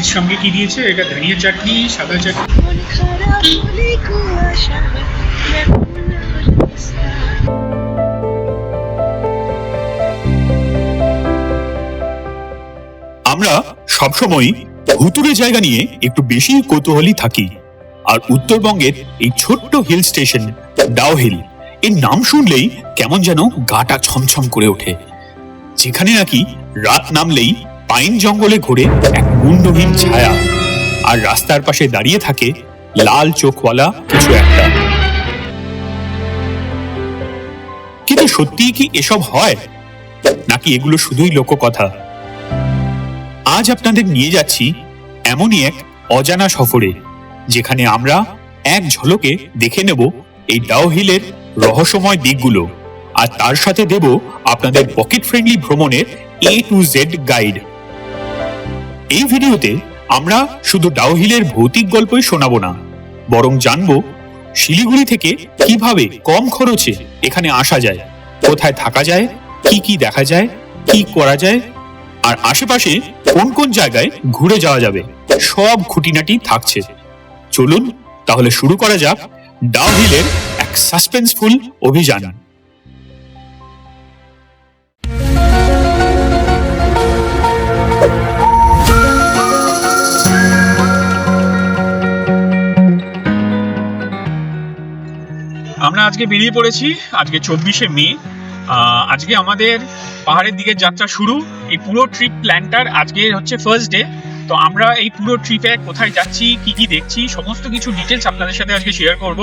Cheese সঙ্গে কি দিয়েছে? এটা ধনিয়া চাটনি, সাদা চাটনি। আমরা সবসময় ভুতুরে জায়গা নিয়ে একটু বেশি কৌতূহলী থাকি। আর উত্তরবঙ্গের এই ছোট্ট হিল স্টেশন, ডাও হিল, এর নাম শুনলেই কেমন যেন গাটা ছমছম করে ওঠে। যেখানে নাকি রাত নামলেই পাইন জঙ্গলে ঘুরে এক মুন্ডহীন ছায়া। আর রাস্তার পাশে দাঁড়িয়ে থাকে লাল চোখওয়ালা কিছু একটা। কিন্তু সত্যি কি এসব হয়? নাকি এগুলো শুধুই লোককথা? আজ আপনাদের নিয়ে যাচ্ছি এমনই এক অজানা সফরে, যেখানে আমরা এক ঝলকে দেখে নেব এই ডাউহিলের রহস্যময় দিকগুলো। আর তার সাথে দেব আপনাদের পকেট ফ্রেন্ডলি ভ্রমণের এ টু জেড গাইড এই ভিডিওতে আমরা শুধু ডাউহিলের ভৌতিক গল্পই শোনাবো না, বরং জানব শিলিগুড়ি থেকে কীভাবে কম খরচে এখানে আসা যায়, কোথায় থাকা যায়, কি কি দেখা যায়, কি করা যায়, আর আশেপাশে কোন কোন জায়গায় ঘুরে যাওয়া যাবে, সব খুঁটিনাটি থাকছে। চলুন তাহলে শুরু করা যাক ডাউহিলের এক সাসপেন্সফুল অভিযান। আমরা আজকে বেরিয়ে পড়েছি, আজকে চব্বিশে মে। আজকে আমাদের পাহাড়ের দিকে যাত্রা শুরু। এই পুরো ট্রিপ প্ল্যানটার আজকে হচ্ছে ফার্স্ট ডে তো আমরা এই পুরো ট্রিপে কোথায় যাচ্ছি, কি কি দেখছি, সমস্ত কিছু ডিটেলস আপনাদের সাথে আজকে শেয়ার করব।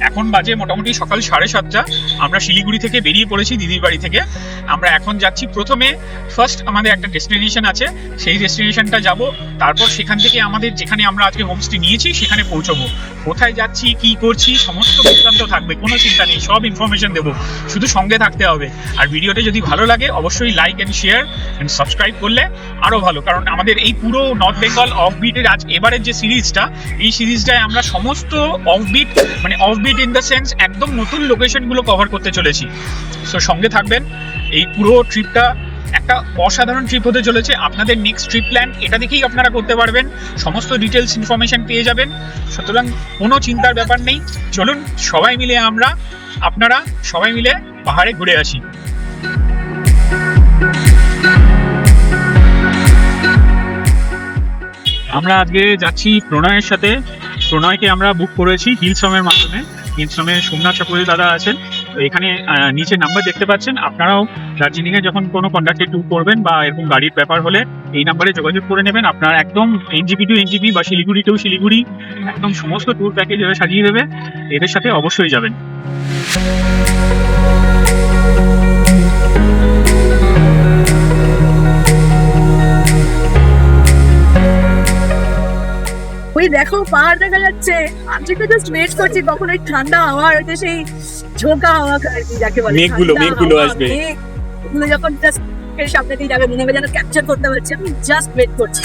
এখন বাজে মোটামুটি সকাল সাড়ে সাতটা। আমরা শিলিগুড়ি থেকে বেরিয়ে পড়েছি দিদির বাড়ি থেকে। আমরা এখন যাচ্ছি প্রথমে। ফার্স্ট আমাদের একটা ডেস্টিনেশন আছে। সেই ডেস্টিনেশনটা যাব। তারপর সেখান থেকে আমাদের যেখানে আমরা আজকে হোমস্টে নিয়েছি, সেখানে পৌঁছবো। কোথায় যাচ্ছি, কি করছি, সমস্ত বৃত্তান্ত থাকবে, কোনো চিন্তা নেই। সব ইনফরমেশন দেবো। শুধু সঙ্গে থাকতে হবে। আর ভিডিওটা যদি ভালো লাগে, অবশ্যই like and share and subscribe করলে আরও ভালো। কারণ আমাদের এই পুরো নর্থ বেঙ্গল অফবিটের আজ এবারের যে সিরিজটা, এই সিরিজটায় আমরা সমস্ত অফবিট মানে অফবিট ইন দ্য সেন্স একদম নতুন লোকেশনগুলো কভার করতে চলেছি। সো সঙ্গে থাকবেন। এই পুরো ট্রিপটা একটা অসাধারণ ট্রিপ হতে চলেছে। আপনাদের নেক্সট ট্রিপ প্ল্যান এটা দেখেই আপনারা করতে পারবেন। সমস্ত ডিটেলস ইনফরমেশন পেয়ে যাবেন। সুতরাং কোনো চিন্তার ব্যাপার নেই। চলুন, সবাই মিলে আমরা, আপনারা সবাই মিলে পাহাড়ে ঘুরে আসি। আমরা আজকে যাচ্ছি প্রণয়ের সাথে। প্রণয়কে আমরা বুক করেছি হিলসমের মাধ্যমে। হিলসমে সোমনাথ চাকুরি দাদা আছেন। এখানে নিচে নাম্বার দেখতে পাচ্ছেন। আপনারাও দার্জিলিং এ যখন কোনো কন্ডাক্টে ট্যুর করবেন বা এরকম গাড়ির ব্যাপার হলে এই নাম্বারে যোগাযোগ করে নেবেন। আপনার একদম এনজিপি টু এনজিপি বা শিলিগুড়ি টু শিলিগুড়ি একদম সমস্ত ট্যুর প্যাকেজ এরা সাজিয়ে দেবে। এদের সাথে অবশ্যই যাবেন। ওই দেখো পাহাড় দেখা যাচ্ছে। আমি তো জাস্ট ওয়েট করছি কখন ওই ঠান্ডা হাওয়া হচ্ছে সেই ঝোঁকা হাওয়া আর কি যাকে বলে মেঘগুলো- মেঘগুলো আসবে। মেঘ, ওগুলো যখন জাস্ট সামনে দিয়ে যাবে মনে হবে যেন ক্যাপচার করতে পারছি আমি জাস্ট ওয়েট করছি।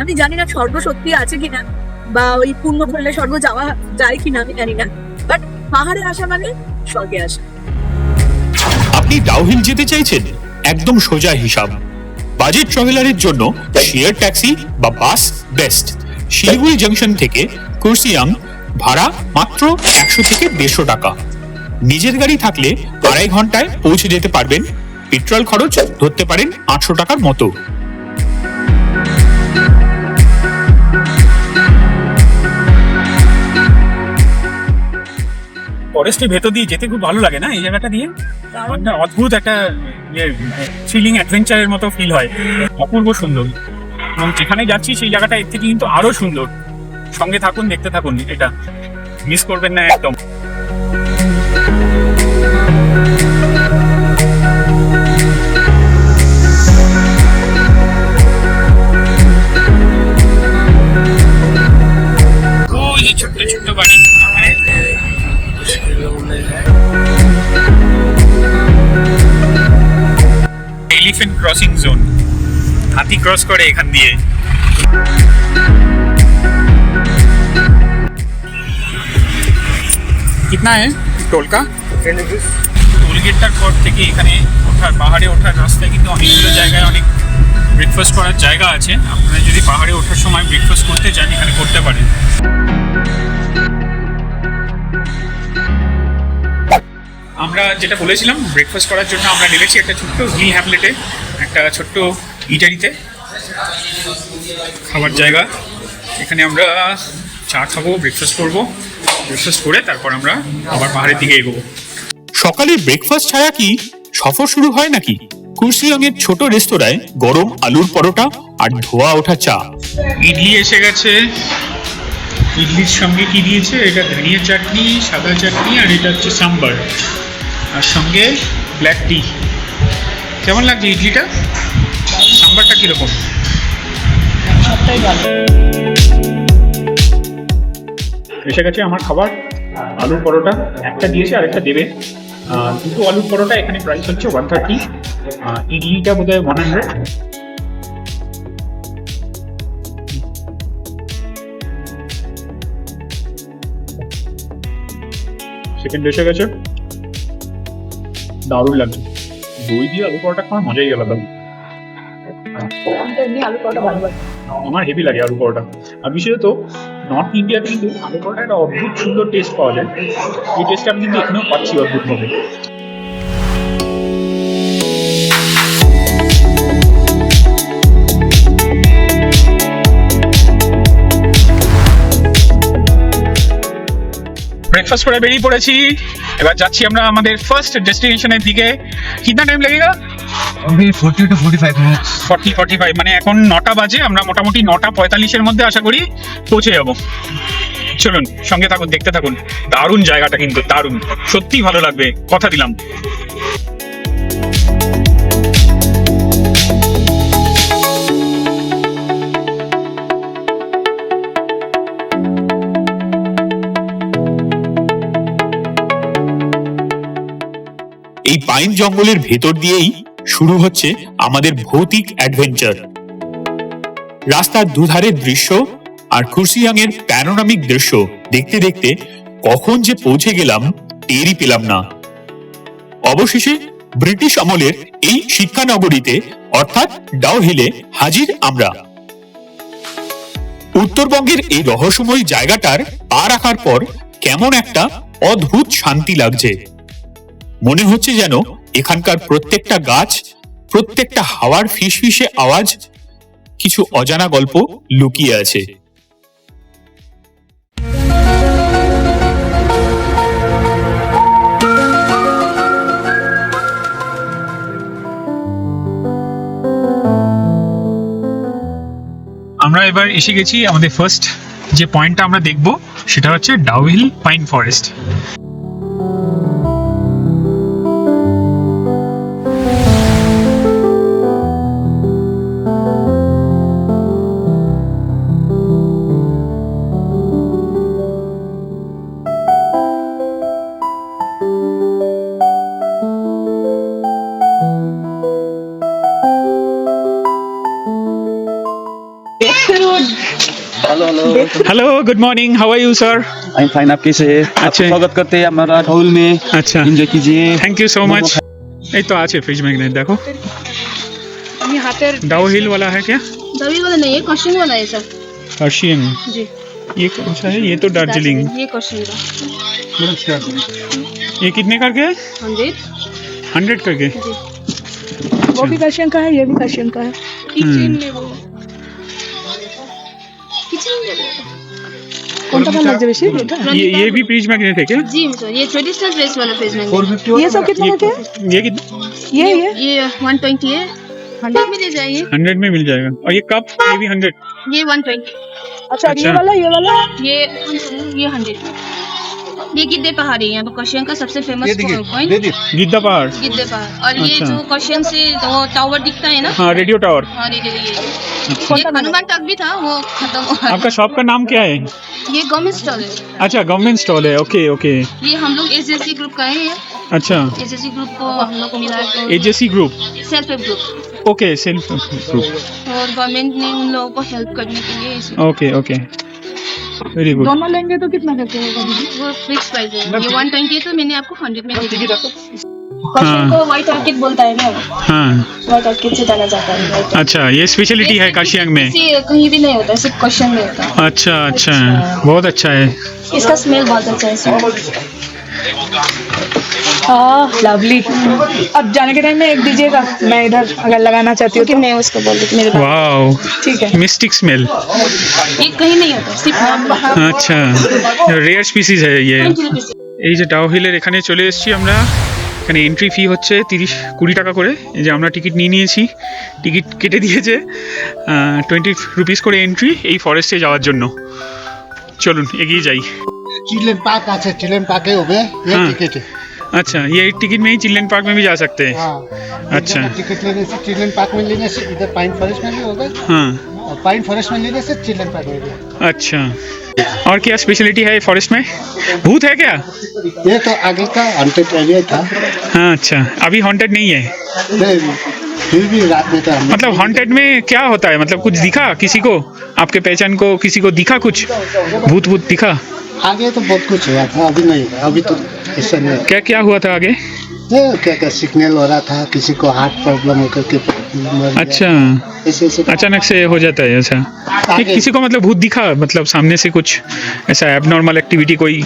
আমি জানি না স্বর্গ সত্যি আছে কিনা বা ওই পূর্ণ করলে স্বর্গ যাওয়া যায় কিনা আমি জানি না। বাট পাহাড়ে আসা মানে স্বর্গে আসা। আপনি ডাউহিল যেতে চাইছেন? একদম সোজা হিসাব। বাজেট ট্রাভেলারের জন্য শেয়ার ট্যাক্সি বা বাস বেস্ট শিলিগুড়ি জংশন থেকে কুর্সিয়াং ভাড়া মাত্র একশো থেকে দেড়শো টাকা। নিজের গাড়ি থাকলে আড়াই ঘন্টায় পৌঁছে যেতে পারবেন। পেট্রোল খরচ ধরতে পারেন আটশো টাকার মতো। ফরেস্টের ভেতর দিয়ে যেতে খুব ভালো লাগে না এই জায়গাটা দিয়ে? একটা অদ্ভুত একটা থ্রিলিং অ্যাডভেঞ্চারের মতো ফিল হয়। অপূর্ব সুন্দর। এবং যেখানে যাচ্ছি, সেই জায়গাটা এর থেকে কিন্তু আরও সুন্দর। সঙ্গে থাকুন, দেখতে থাকুন, এটা মিস করবেন না একদম। ছোট্ট ছোট্ট বাড়ি। Elephant crossing zone city cross করে এখান দিয়ে। কিতনা হ্যাঁ টোল টোলগেটটার পর থেকে এখানে ওঠার পাহাড়ে ওঠার রাস্তায় কিন্তু অনেকগুলো জায়গায় অনেক ব্রেকফাস্ট করার জায়গা আছে। আপনারা যদি পাহাড়ে ওঠার সময় ব্রেকফাস্ট করতে চান এখানে করতে পারেন। আমরা যেটা বলেছিলাম ব্রেকফাস্ট করার জন্য আমরা নেমেছি একটা ছোট্ট হিল হ্যামলেটে একটা ছোট্ট ইটারিতে খাবার জায়গা। এখানে আমরা চা খাব ব্রেকফাস্ট করব। ব্রেকফাস্ট করে তারপর আমরা আবার পাহাড়ের দিকে এগোবো। সকালে ব্রেকফাস্ট ছাড়া কি সফর শুরু হয় নাকি? কুর্সিয়ংয়ের ছোট রেস্তোরাঁয় গরম আলুর পরোটা আর ধোয়া ওঠা চা। ইডলি এসে গেছে। ইডলির সঙ্গে কি দিয়েছে? এটা ধনিয়া চাটনি সাদা চাটনি আর এটা হচ্ছে সাম্বার। আর সঙ্গে ব্ল্যাক টি কেমন লাগছে ইডলিটা? সাম্বারটা কীরকম? সবটাই ভালো। এসে গেছে আমার খাবার আলুর পরোটা একটা দিয়েছে আর একটা দেবে দুটো আলুর পরোটা এখানে প্রাইস হচ্ছে ওয়ান থার্টি ইডলিটা বোধ হয় ওয়ান হান্ড্রেড সেকেন্ড এসে গেছে। দারুণ লাগছে। দই দিয়ে আলু পরোটা খাওয়ার মজাই আলাদা। আমার হেভি লাগে আলু পরোটা। আর বিশেষত নর্থ ইন্ডিয়াতে কিন্তু আলু পরোটা একটা অদ্ভুত সুন্দর টেস্ট পাওয়া যায়। এই টেস্টটা আমি কিন্তু এখানেও পাচ্ছি অদ্ভুতভাবে। ব্রেকফাস্ট করে বেরিয়ে পড়েছি। এবার যাচ্ছি আমরা আমাদের ফার্স্ট ডেস্টিনেশনের দিকে। কিনা টাইম লেগে अभी ফোর্টি ফোর্টি ফাইভ মানে এখন নটা বাজে আমরা মোটামুটি নটা পঁয়তাল্লিশের মধ্যে আশা করি পৌঁছে যাব। চলুন সঙ্গে থাকুন দেখতে থাকুন। দারুণ জায়গাটা কিন্তু দারুণ। সত্যি ভালো লাগবে কথা দিলাম। এই পাইন জঙ্গলের ভেতর দিয়েই শুরু হচ্ছে আমাদের ভৌতিক অ্যাডভেঞ্চার রাস্তার দুধারের দৃশ্য আর কুর্সিয়াংয়ের প্যানোরামিক দৃশ্য দেখতে দেখতে কখন যে পৌঁছে গেলাম টেরই পেলাম না। অবশেষে ব্রিটিশ আমলের এই শিক্ষানগরীতে, অর্থাৎ ডাউহিলে হাজির আমরা। উত্তরবঙ্গের এই রহস্যময় জায়গাটার পা রাখার পর কেমন একটা অদ্ভুত শান্তি লাগছে। মনে হচ্ছে যেন এখানকার প্রত্যেকটা গাছ, প্রত্যেকটা হাওয়ার ফিসফিসে আওয়াজ, কিছু অজানা গল্প লুকিয়ে আছে। আমরা এবার এসে গেছি আমাদের ফার্স্ট যে পয়েন্টটা আমরা দেখব, সেটা হচ্ছে Dowhill pine forest hello good morning how are you sir I am fine आप कैसे हैं अच्छा। स्वागत करते हैं हमारा ढोल में। अच्छा। एंजॉय कीजिए। थैंक यू सो मच ये तो आज है फ़िश मैग्नेट देखो। ये हाथेर डाउ हिल वाला है क्या? डाउ हिल वाला नहीं है कशिंग वाला है सर कशिंग जी। ये कौन सा है? ये तो दार्जिलिंग ये कशिंग अच्छा। ये कितने का है? हंड्रेड। हंड्रेड करके? वो भी अच्छा। कशिंग का है ये भी कशिंग का है। हम्म। किचन में वो কোনটা ভালো লাগছে বেশি এটা ये ये भी फ्रिज मैग्नेट है क्या जी सर ये ट्रेडिशनल ड्रेस वाला फेस में ये सब कितने ये का है ये कितने ये ये ये वन ट्वेंटी है हंड्रेड में ले जाइए हंड्रेड में मिल जाएगा और ये कप ये भी हंड्रेड ये वन ट्वेंटी अच्छा और ये अच्छा। वाला ये वाला ये ये हंड्रेड ये गिद्दे पहाड़ी है यहाँ पर क्वेश्चन का सबसे फ़ेमस पॉइंट गिद्दा पहाड़। गिद्दे पहाड़। और ये अच्छा। जो क्वेश्चन से वो टावर दिखता है ना? हाँ रेडियो टावर हाँ ये। ये ये हनुमान टक भी था वो खत्म हुआ। आपका शॉप का नाम क्या है? ये गवर्नमेंट स्टॉल है। अच्छा गवर्नमेंट स्टॉल है ओके ओके ये हम लोग एस एस ग्रुप का है। अच्छा। एस एस ग्रुप को हम लोग को मिला है तो AJC group self help group okay self group और गवर्नमेंट ने उन लोगों को हेल्प करने के लिए ओके ओके वेरी गुड दोनों लेंगे तो कितना करके होगा दीदी वो फिक्स प्राइस है। ये वन ट्वेंटी है तो मैंने आपको हंड्रेड में दे दिया। को व्हाइट ऑर्किड बोलता है ना? हाँ। व्हाइट ऑर्किड से जाना जाता है। अच्छा ये स्पेशलिटी है काशियांग में? कहीं भी नहीं होता है सिर्फ़ क्वेश्चन में होता अच्छा अच्छा। बहुत अच्छा है। इसका स्मेल बहुत अच्छा है इसमें। लवली अब जाने के टाइम में एक दीजिएगा मैं इधर अगर लगाना चाहती हूँ क्योंकि मैं उसको बोल रही थी मेरे पास वाओ ठीक है मिस्टिक स्मेल ये कहीं नहीं होता सिर्फ यहाँ पर। আচ্ছা রেয়ার স্পিসিস है ये 20 rupees। এই যে ডাও হিলের এখানে চলে এসেছি আমরা এখানে এন্ট্রি ফি হচ্ছে তিরিশ কুড়ি টাকা করে এই যে আমরা টিকিট নিয়ে নিয়েছি টিকিট কেটে দিয়েছে টোয়েন্টি রুপিস করে এন্ট্রি এই ফরেস্টে যাওয়ার জন্য চলুন এগিয়ে যাই चिल्ड्रेन पार्क আছে चिल्ड्रेन पार्क है होवे ये हाँ। टिकट है अच्छा ये टिकट में ही चिल्ड्रन पार्क में भी जा सकते हैं। हाँ अच्छा। टिकट लेने से चिल्ड्रेन पार्क में लेने से इधर पाइन फॉरेस्ट में भी होगा हाँ और पाइन फॉरेस्ट में लेने से चिल्ड्रेन पार्क में भी अच्छा और क्या स्पेशलिटी है फॉरेस्ट में? भूत है क्या? ये तो आगे का हॉन्टेड एरिया था। हाँ अच्छा अभी हॉन्टेड नहीं है? नहीं, फिर भी रात में हम मतलब हॉन्टेड में क्या होता है? मतलब कुछ दिखा किसी को? आपके पहचान को किसी को दिखा कुछ? भूत भूत दिखा? आगे तो बहुत कुछ हुआ था अभी नहीं अभी तो ऐसा नहीं। क्या क्या हुआ था आगे? क्या क्या सिग्नल हो रहा था किसी को हार्ट प्रॉब्लम होकर के अच्छा। ऐसे ऐसे। अचानक से हो जाता है ऐसा कि किसी को मतलब भूत दिखा मतलब सामने से कुछ ऐसा एबनॉर्मल एक्टिविटी कोई?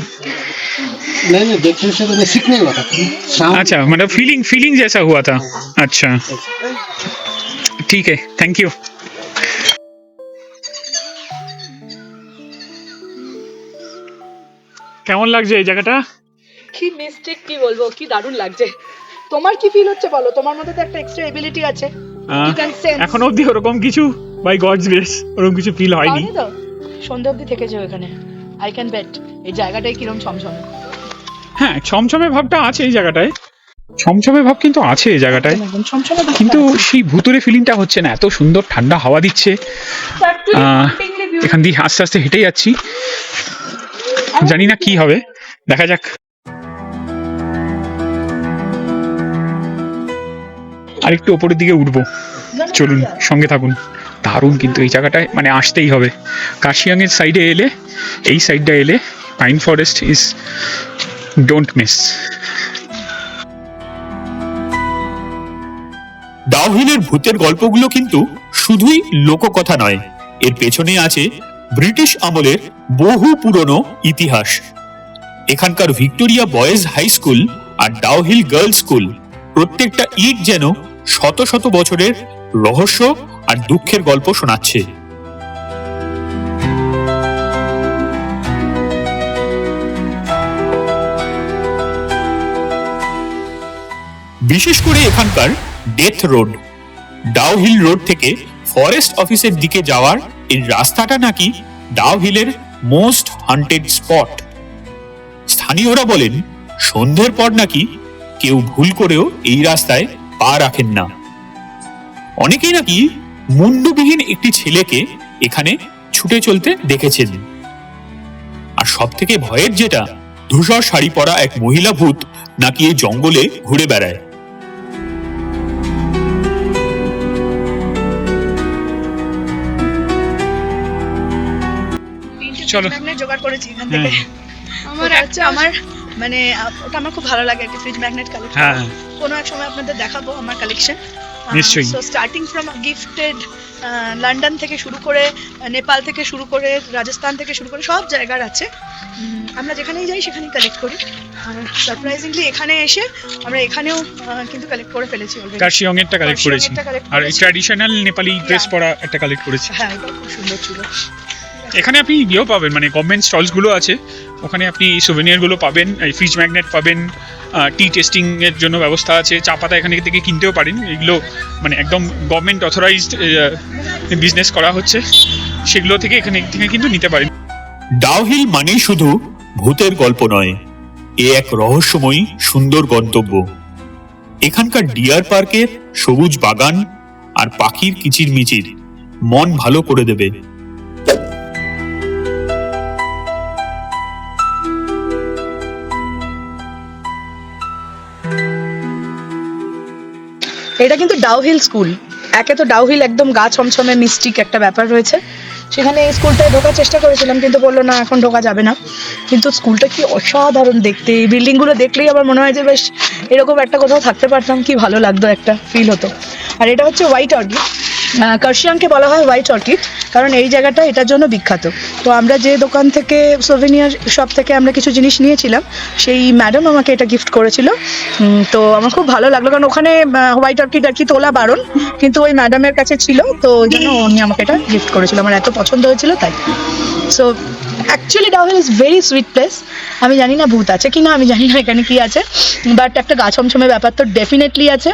नहीं नहीं देखने से तो मैं सिग्नल हो था। अच्छा मतलब फीलिंग फीलिंग जैसा हुआ था। अच्छा। ठीक है थैंक यू কেমন লাগছে এই জায়গাটা? কি মিস্টেক কি বলব কি দারুণ লাগছে। তোমার কি ফিল হচ্ছে বলো? তোমার মধ্যে তো একটা এক্সট্রা এবিলিটি আছে. এখনও অবধি ওরকম কিছু বাই গডস গ্রেস ওরকম কিছু ফিল হয়নি। সন্ধ্যে অবধি থেকেছো এখানে। আই ক্যান বেট এই জায়গাটাই কিরম ছমছমে। হ্যাঁ ছমছমে ভাবটা আছে এই জায়গাটায়। ছমছমে ভাব কিন্তু আছে এই জায়গাটায়। কিন্তু সেই ভুতুরে ফিলিংটা হচ্ছে না এত সুন্দর ঠান্ডা হাওয়া দিচ্ছে। এখান দিয়ে আস্তে আস্তে হেঁটে যাচ্ছি। জানি না কি হবে। দেখা যাক। আরেকটু ওপরের দিকে উঠবো। চলুন, সঙ্গে থাকুন। দারুণ কিন্তু এই জায়গাটায় মানে আসতেই হবে। কাশিয়াংয়ের সাইডে এলে, এই সাইডটা এলে pine forest is don't miss ডাউহিলের ভূতের গল্পগুলো কিন্তু শুধুই লোককথা নয়। এর পেছনে আছে ব্রিটিশ আমলের বহু পুরনো ইতিহাস। এখানকার ভিক্টোরিয়া বয়েজ হাই স্কুল আর ডাউহিল গার্লস স্কুল প্রত্যেকটা ইট যেন শত শত বছরের রহস্য আর দুঃখের গল্প শোনাচ্ছে। বিশেষ করে এখানকার ডেথ রোড। ডাউহিল রোড থেকে ফরেস্ট অফিসের দিকে যাওয়ার এই রাস্তাটা নাকি ডাউহিলের মোস্ট হান্টেড স্পট। স্থানীয়রা বলেন, সন্ধ্যের পর নাকি কেউ ভুল করেও এই রাস্তায় পা রাখেন না। অনেকেই নাকি মুন্ডবিহীন একটি ছেলেকে এখানে ছুটে চলতে দেখেছেন। আর সব থেকে ভয়ের যেটা, ধূসর শাড়ি পরা এক মহিলা ভূত নাকি এই জঙ্গলে ঘুরে বেড়ায়। চলো। ম্যাগনেট জোগাড় করেছি এখান থেকে। আমার হচ্ছে আমার মানে ওটা আমার খুব ভালো লাগে একটা ফ্রিজ ম্যাগনেট কালেক্ট হ্যাঁ। কোনো এক সময় আপনাদের দেখাবো আমার কালেকশন নিশ্চয়ই। So starting from gifted London থেকে শুরু করে নেপাল থেকে শুরু করে রাজস্থান থেকে শুরু করে সব জায়গার আছে। আমরা যেখানেই যাই সেখানেই কালেক্ট করি। আর সারপ্রাইজিংলি এখানে এসে আমরা এখানেও কিন্তু কালেক্ট করে ফেলেছি অলরেডি কার্শিয়ং এরটা কালেক্ট করেছি। আর ট্র্যাডিশনাল নেপালি ড্রেস পরা একটা কালেক্ট করেছি। হ্যাঁ খুব সুন্দর ছিল। এখানে আপনি ইয়েও পাবেন মানে গভর্নমেন্ট স্টলসগুলো আছে। ওখানে আপনি সুভেনিয়ারগুলো পাবেন, এই ফ্রিজ ম্যাগনেট পাবেন টি টেস্টিং এর জন্য ব্যবস্থা আছে। চা পাতা এখানে থেকে কিনতেও পারেন। এগুলো মানে একদম গভর্নমেন্ট অথরাইজড বিজনেস করা হচ্ছে। সেগুলো থেকে এখানে থেকে কিন্তু নিতে পারেন। ডাউহিল মানেই শুধু ভূতের গল্প নয়। এ এক রহস্যময়ী, সুন্দর গন্তব্য। এখানকার ডিয়ার পার্কের সবুজ বাগান আর পাখির কিচিরমিচির, মন ভালো করে দেবে। এটা কিন্তু ডাউহিল স্কুল একে তো ডাউহিল একদম গা ছমছমে মিস্টিক একটা ব্যাপার রয়েছে। সেখানে এই স্কুলটায় ঢোকার চেষ্টা করেছিলাম, কিন্তু বলল না, এখন ঢোকা যাবে না। কিন্তু স্কুলটা কি অসাধারণ দেখতে। এই বিল্ডিংগুলো দেখলেই আমার মনে হয় যে, বেশ, এরকম একটা কোথাও থাকতে পারতাম, কি ভালো লাগতো একটা ফিল হতো। আর এটা হচ্ছে হোয়াইট অর্কিড কার্শিয়ানকে বলা হয় হোয়াইট অর্কিড, কারণ এই জায়গাটা এটার জন্য বিখ্যাত। তো আমরা যে দোকান থেকে সোভেনিয়ার শপ থেকে আমরা কিছু জিনিস নিয়েছিলাম, সেই ম্যাডাম আমাকে এটা গিফট করেছিল। তো আমার খুব ভালো লাগল, কারণ ওখানে হোয়াইট অর্কিড আর কি তোলা বারণ, কিন্তু ওই ম্যাডামের কাছে ছিল, তো ওই জন্য উনি আমাকে এটা গিফট করেছিল। আমার এত পছন্দ হয়েছিল তাই। So actually Dowhill is very sweet place আমি জানি না ভূত আছে কি না আমি জানি না এখানে কি আছে বাট একটা গা ছমছমে ব্যাপার তো ডেফিনেটলি আছে।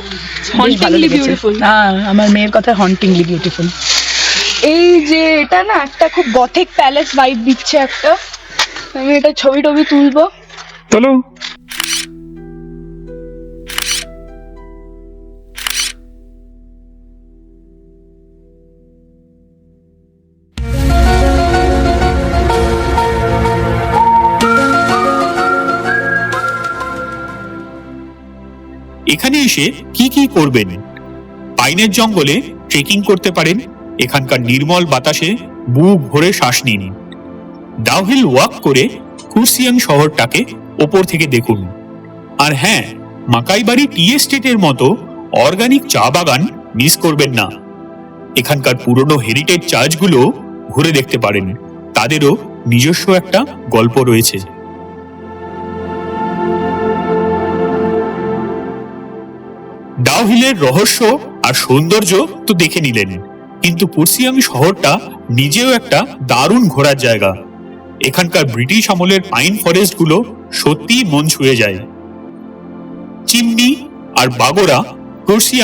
হন্টিংলি বিউটিফুল Hauntingly হ্যাঁ আমার মেয়ের কথা হন্টিংলি বিউটিফুল এই যে এটা না একটা খুব গথিক প্যালেস ভাইব দিচ্ছে একটা। আমি এটা ছবি টবি তুলবো। চলো এসে কি কি করবেন? পাইনের জঙ্গলে ট্রেকিং করতে পারেন। এখানকার নির্মল বাতাসে বুক ভরে শ্বাস নিন। ডাউহিল ওয়াক করে কুসিয়াং শহরটাকে ওপর থেকে দেখুন। আর হ্যাঁ মাকাইবাড়ি টি এস্টেটের মতো অর্গানিক চা বাগান মিস করবেন না। এখানকার পুরনো হেরিটেজ চার্চগুলো ঘুরে দেখতে পারেন। তাদেরও নিজস্ব একটা গল্প রয়েছে। ডাউহিলের রহস্য আর সৌন্দর্য তো দেখে নিলেন। কিন্তু পুরসিয়াং শহরটা নিজেও একটা দারুণ ঘোরার জায়গা। এখানকার ব্রিটিশ আমলের পাইন ফরেস্টগুলো সত্যিই মন ছুঁয়ে যায়। চিমনি আর বাগোরা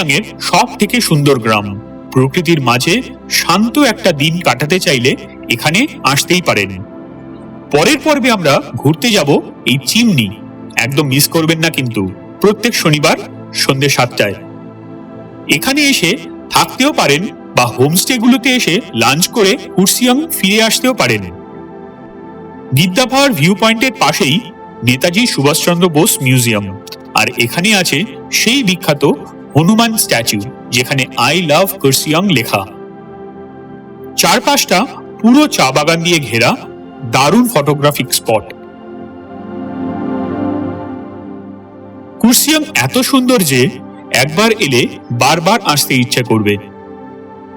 এর সব থেকে সুন্দর গ্রাম। প্রকৃতির মাঝে শান্ত একটা দিন কাটাতে চাইলে এখানে আসতেই পারেন। পরের পর্বে আমরা ঘুরতে যাব এই চিমনি। একদম মিস করবেন না কিন্তু। প্রত্যেক শনিবার সন্ধ্যে সাতটায়। এখানে এসে থাকতেও পারেন বা হোমস্টে গুলোতে এসে লাঞ্চ করে কুর্সিয়াং ফিরে আসতেও পারেন। গিদ্দাপাহাড় ভিউ পয়েন্টের পাশেই নেতাজি সুভাষচন্দ্র বোস মিউজিয়াম। আর এখানে আছে সেই বিখ্যাত হনুমান স্ট্যাচু, যেখানে আই লাভ কুর্সিয়াং লেখা। চারপাশটা পুরো চা বাগান দিয়ে ঘেরা, দারুণ ফটোগ্রাফিক স্পট। কুর্সিয়াং এত সুন্দর যে একবার এলে বারবার আসতে ইচ্ছা করবে।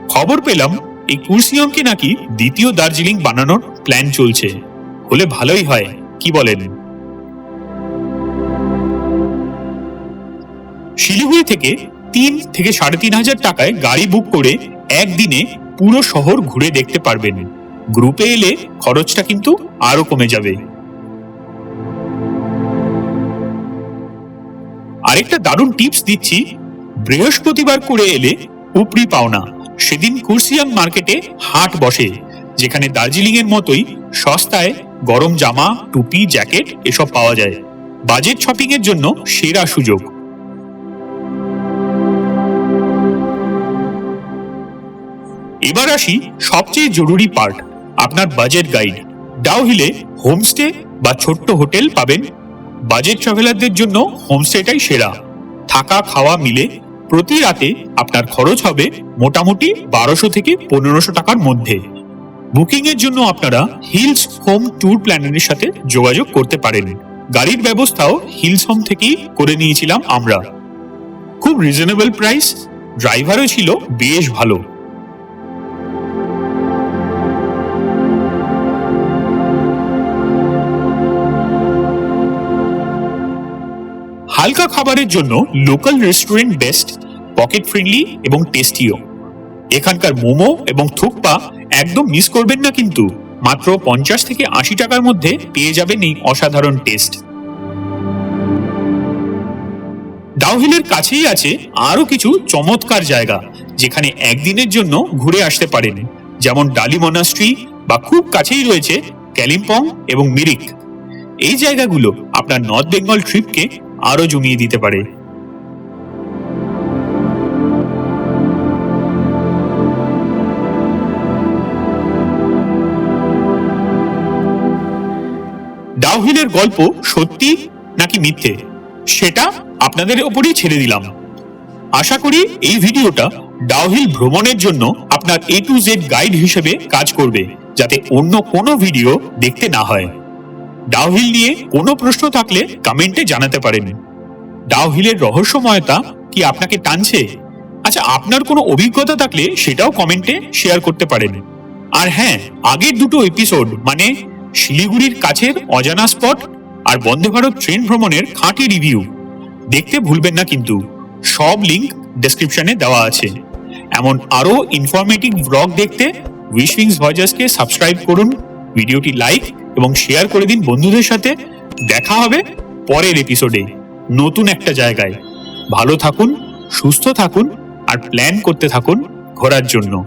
খবর পেলাম, এই কুর্সিয়াংকে নাকি দ্বিতীয় দার্জিলিং বানানোর প্ল্যান চলছে। হলে ভালোই হয়, কি বলেন? শিলিগুড়ি থেকে তিন থেকে সাড়ে তিন হাজার টাকায় গাড়ি বুক করে একদিনে পুরো শহর ঘুরে দেখতে পারবেন। গ্রুপে এলে খরচটা কিন্তু আরও কমে যাবে। আরেকটা দারুণ টিপস দিচ্ছি। বৃহস্পতিবার করে এলে উপরি পাওনা সেদিন কুরসিয়াং মার্কেটে হাট বসে, যেখানে দার্জিলিং এর মতোই সস্তায় গরম জামা, টুপি, জ্যাকেট এসব পাওয়া যায়। বাজেট শপিং এর জন্য সেরা সুযোগ। এবার আসি সবচেয়ে জরুরি পার্ট আপনার বাজেট গাইড ডাউহিলে হোমস্টে বা ছোট্ট হোটেল পাবেন বাজেট ট্রাভেলারদের জন্য হোমস্টেটাই সেরা। থাকা, খাওয়া মিলে প্রতি রাতে আপনার খরচ হবে মোটামুটি বারোশো থেকে পনেরোশো টাকার মধ্যে। বুকিং এর জন্য আপনারা হিলস হোম ট্যুর প্ল্যানারের সাথে যোগাযোগ করতে পারেন। গাড়ির ব্যবস্থাও হিলস হোম থেকেই করে নিয়েছিলাম আমরা। খুব রিজনেবল প্রাইস, ড্রাইভারও ছিল বেশ ভালো। হালকা খাবারের জন্য local restaurant best pocket friendly এবং টেস্টিও এখানকার মোমো এবং থুকপা একদম মিস করবেন না কিন্তু। মাত্র পঞ্চাশ থেকে আশি টাকার মধ্যে পেয়ে যাবেন এই অসাধারণ টেস্ট ডাউহিলের কাছেই আছে আরও কিছু চমৎকার জায়গা, যেখানে একদিনের জন্য ঘুরে আসতে পারেন। যেমন ডালি মনাস্ট্রি বা খুব কাছেই রয়েছে ক্যালিম্পং এবং মিরিক। এই জায়গাগুলো আপনার নর্থ বেঙ্গল ট্রিপকে আরও জমিয়ে দিতে পারে। ডাউহিলের গল্প সত্যি নাকি মিথ্যে? সেটা আপনাদের ওপরেই ছেড়ে দিলাম। আশা করি এই ভিডিওটা ডাউহিল ভ্রমণের জন্য আপনার এ টু জেড গাইড হিসেবে কাজ করবে, যাতে অন্য কোনো ভিডিও দেখতে না হয়। ডাউহিল নিয়ে কোনো প্রশ্ন থাকলে কমেন্টে জানাতে পারেন। ডাউহিলের রহস্যময়তা কি আপনাকে টানছে? আচ্ছা আপনার কোনো অভিজ্ঞতা থাকলে সেটাও কমেন্টে শেয়ার করতে পারেন। আর হ্যাঁ আগের দুটো এপিসোড মানে শিলিগুড়ির কাছের অজানা স্পট আর বন্দে ভারত ট্রেন ভ্রমণের খাঁটি রিভিউ, দেখতে ভুলবেন না কিন্তু। সব লিংক ডেসক্রিপশনে দেওয়া আছে। এমন আরও ইনফরমেটিভ ব্লগ দেখতে উইশিংস ভয়েজার্সকে সাবস্ক্রাইব করুন, ভিডিওটি লাইক এবং শেয়ার করে দিন বন্ধুদের সাথে। দেখা হবে পরের এপিসোডে নতুন একটা জায়গায়। ভালো থাকুন, সুস্থ থাকুন, আর প্ল্যান করতে থাকুন ঘোরার জন্য।